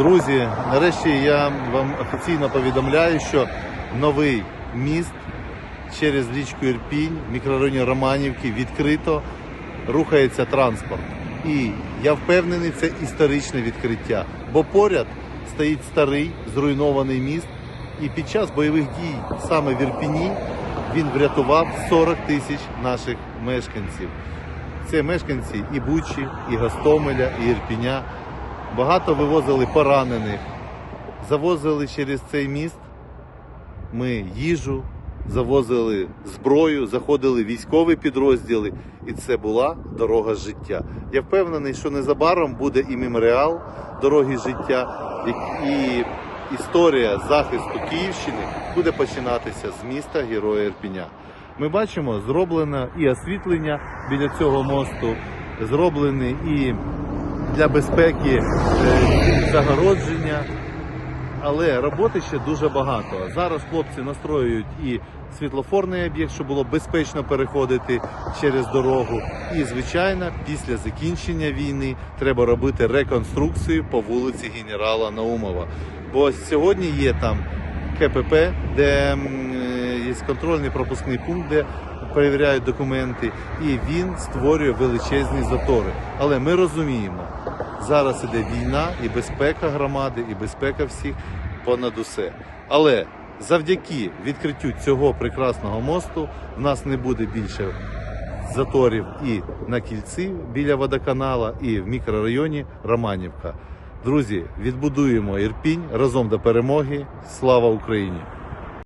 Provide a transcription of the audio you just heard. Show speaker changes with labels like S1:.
S1: Друзі, нарешті я вам офіційно повідомляю, що новий міст через річку Ірпінь в мікрорайоні Романівки відкрито рухається транспорт. І я впевнений, це історичне відкриття, бо поряд стоїть старий зруйнований міст, і під час бойових дій саме в Ірпіні він врятував 40 тисяч наших мешканців. Це мешканці і Бучі, і Гостомеля, і Ірпіня. Багато вивозили поранених, завозили через цей міст ми їжу, завозили зброю, заходили військові підрозділи, і це була дорога життя. Я впевнений, що незабаром буде і меморіал дороги життя, і- історія захисту Київщини буде починатися з міста Героя Ірпіня. Ми бачимо, зроблено і освітлення біля цього мосту, зроблені і для безпеки е, загородження. Але роботи ще дуже багато. Зараз хлопці настроюють і світлофорний об'єкт, щоб було безпечно переходити через дорогу. І, звичайно, після закінчення війни треба робити реконструкцію по вулиці генерала Наумова. Бо сьогодні є там КПП, де е, є контрольний пропускний пункт, де перевіряють документи, і він створює величезні затори. Але ми розуміємо, зараз іде війна, і безпека громади, і безпека всіх понад усе. Але завдяки відкриттю цього прекрасного мосту в нас не буде більше заторів і на кільці біля водоканала, і в мікрорайоні Романівка. Друзі, відбудуємо Ірпінь разом до перемоги. Слава Україні!